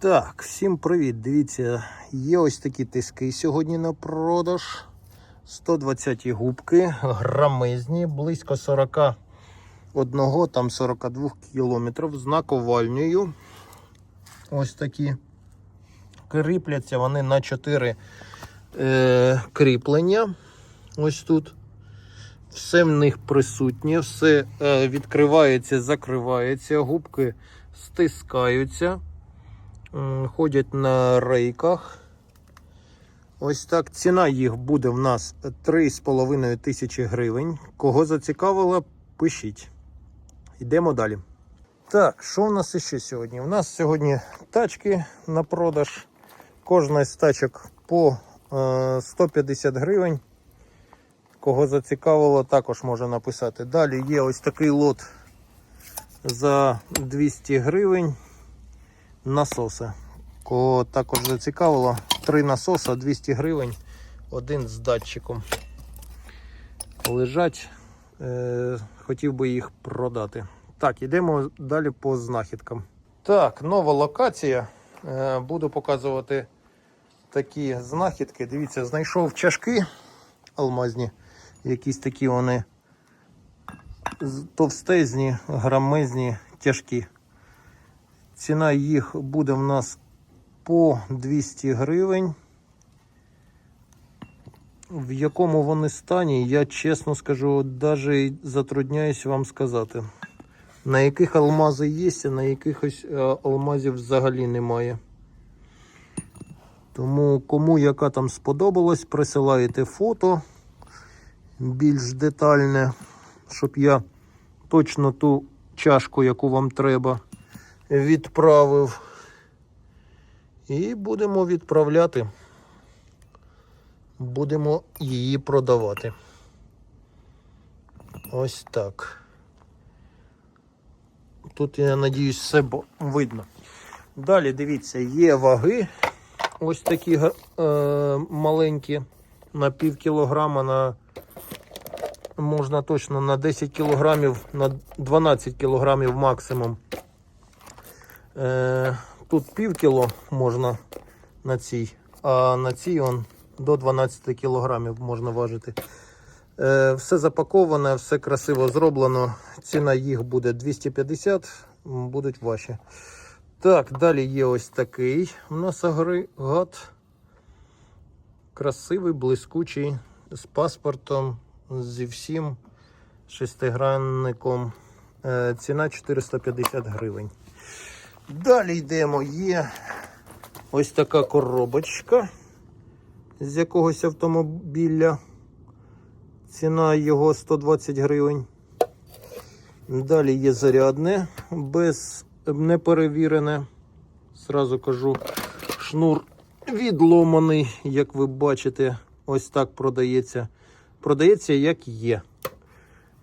Так, всім привіт. Дивіться, є ось такі тиски сьогодні на продаж. 120 губки, грамезні, близько 41, там 42 кілометрів з наковальнею. Ось такі. Кріпляться вони на 4 е, кріплення. Ось тут. Все в них присутнє, все е, відкривається, закривається, губки стискаються. М, ходять на рейках. Ось так. Ціна їх буде в нас 3,5 тисячі гривень. Кого зацікавило, пишіть. Йдемо далі. Так, що в нас ще сьогодні? У нас сьогодні тачки на продаж. Кожна з тачок по е, 150 гривень. Кого зацікавило, також може написати. Далі є ось такий лот за 200 гривень насоси. Кого також зацікавило, три насоса 200 гривень, один з датчиком. Лежать, е, хотів би їх продати. Так, йдемо далі по знахідкам. Так, нова локація. Е, буду показувати такі знахідки. Дивіться, знайшов чашки алмазні. Якісь такі вони товстезні, грамезні, тяжкі. Ціна їх буде в нас по 200 гривень. В якому вони стані, я чесно скажу, навіть затрудняюсь вам сказати. На яких алмази є, а на якихось е, алмазів взагалі немає. Тому кому яка там сподобалась, присилаєте фото більш детальне, щоб я точно ту чашку, яку вам треба, відправив. І будемо відправляти. Будемо її продавати. Ось так. Тут, я надіюсь, все видно. Далі дивіться, є ваги. Ось такі е, маленькі на пів кілограма, на можна точно на 10 кілограмів, на 12 кілограмів максимум. Е, тут пів кіло можна на цій, а на цій он до 12 кілограмів можна важити. Е, все запаковане, все красиво зроблено. Ціна їх буде 250, м, будуть ваші. Так, далі є ось такий у нас агрегат. Красивий, блискучий, з паспортом, зі всім шестигранником. Е, ціна 450 гривень. Далі йдемо. Є ось така коробочка з якогось автомобіля. Ціна його 120 гривень. Далі є зарядне, без неперевірене. Зразу кажу, шнур відломаний, як ви бачите, ось так продається. Продається як є.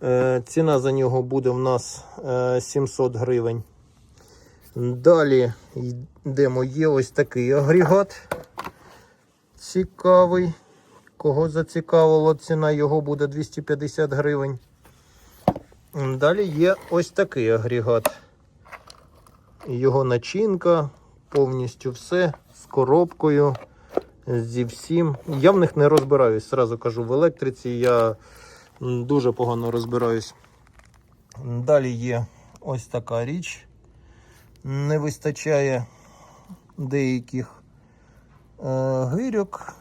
Е, ціна за нього буде в нас е, 700 гривень. Далі йдемо, є ось такий агрегат. Цікавий. Кого зацікавило, ціна його буде 250 гривень. Далі є ось такий агрегат. Його начинка, повністю все з коробкою, зі всім. Я в них не розбираюсь, зразу кажу, в електриці я дуже погано розбираюсь. Далі є ось така річ. Не вистачає деяких е, гирьок.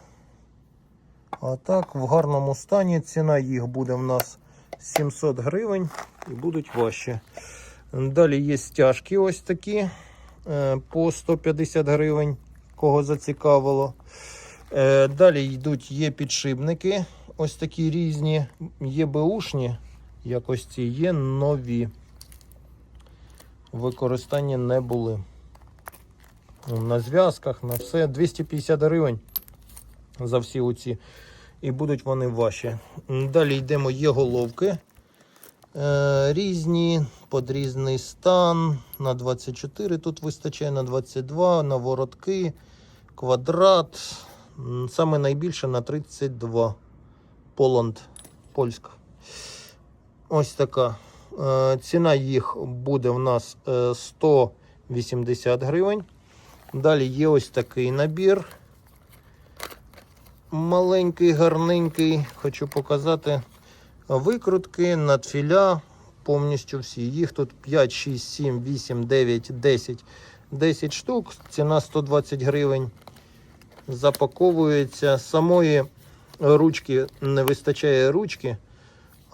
А так, в гарному стані ціна їх буде в нас 700 гривень і будуть важчі. Далі є стяжки ось такі е, по 150 гривень, кого зацікавило. Е, Далі йдуть є підшипники, ось такі різні, є беушні, якось ці є нові. Використання не були. На зв'язках, на все 250 гривень за всі оці. І будуть вони ваші. Далі йдемо, є головки. Е, різні, під різний стан. На 24 тут вистачає, на 22, на воротки, квадрат. Саме найбільше на 32. Поланд, польська. Ось така. Е, ціна їх буде в нас е, 180 гривень. Далі є ось такий набір. Маленький, гарненький. Хочу показати викрутки, надфіля. Повністю всі. Їх тут 5, 6, 7, 8, 9, 10. 10 штук. Ціна 120 гривень. Запаковується. Самої ручки не вистачає ручки.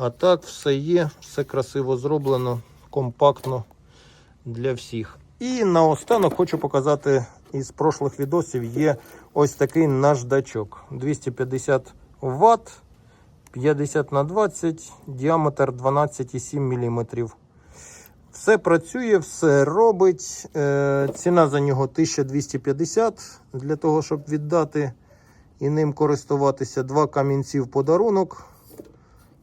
А так все є, все красиво зроблено, компактно для всіх. І наостанок хочу показати із прошлих відосів є ось такий наждачок. 250 Вт, 50 на 20, діаметр 12,7 мм. Все працює, все робить. Е, ціна за нього 1250 для того, щоб віддати і ним користуватися. Два камінці в подарунок.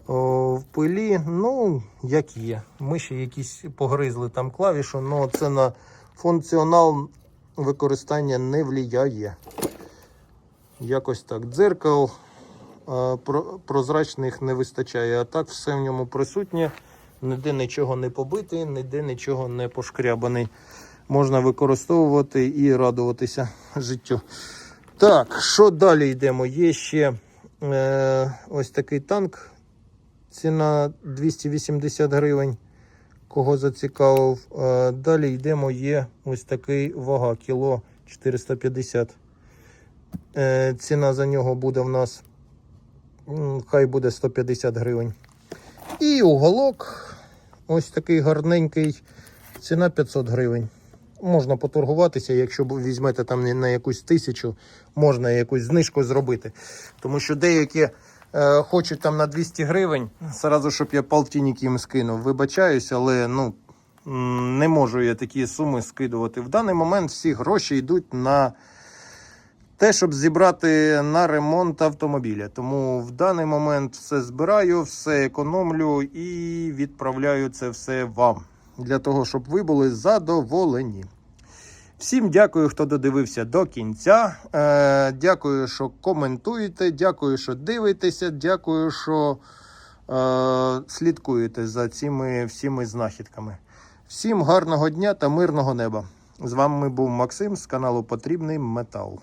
В пилі, ну, як є. Ми ще якісь погризли там клавішу, але це на функціонал використання не впливає. Якось так. Дзеркал прозрачних не вистачає, а так все в ньому присутнє. Ніде нічого не побитий, ніде нічого не пошкрябаний. Можна використовувати і радуватися життю. Так, що далі йдемо? Є ще е, ось такий танк. Ціна 280 гривень. Кого зацікавив. Е, далі йдемо. Є ось такий вага, кіло 450. Е, ціна за нього буде в нас. Хай буде 150 гривень. І уголок. Ось такий гарненький. Ціна 500 гривень. Можна поторгуватися, якщо візьмете там на якусь тисячу, можна якусь знижку зробити. Тому що деякі е, хочуть там на 200 гривень, зразу, щоб я полтинник їм скинув. Вибачаюсь, але ну, не можу я такі суми скидувати. В даний момент всі гроші йдуть на те, щоб зібрати на ремонт автомобіля. Тому в даний момент все збираю, все економлю і відправляю це все вам. Для того, щоб ви були задоволені. Всім дякую, хто додивився до кінця. Е, дякую, що коментуєте, дякую, що дивитеся, дякую, що е, слідкуєте за цими всіми знахідками. Всім гарного дня та мирного неба. З вами був Максим з каналу Потрібний Метал.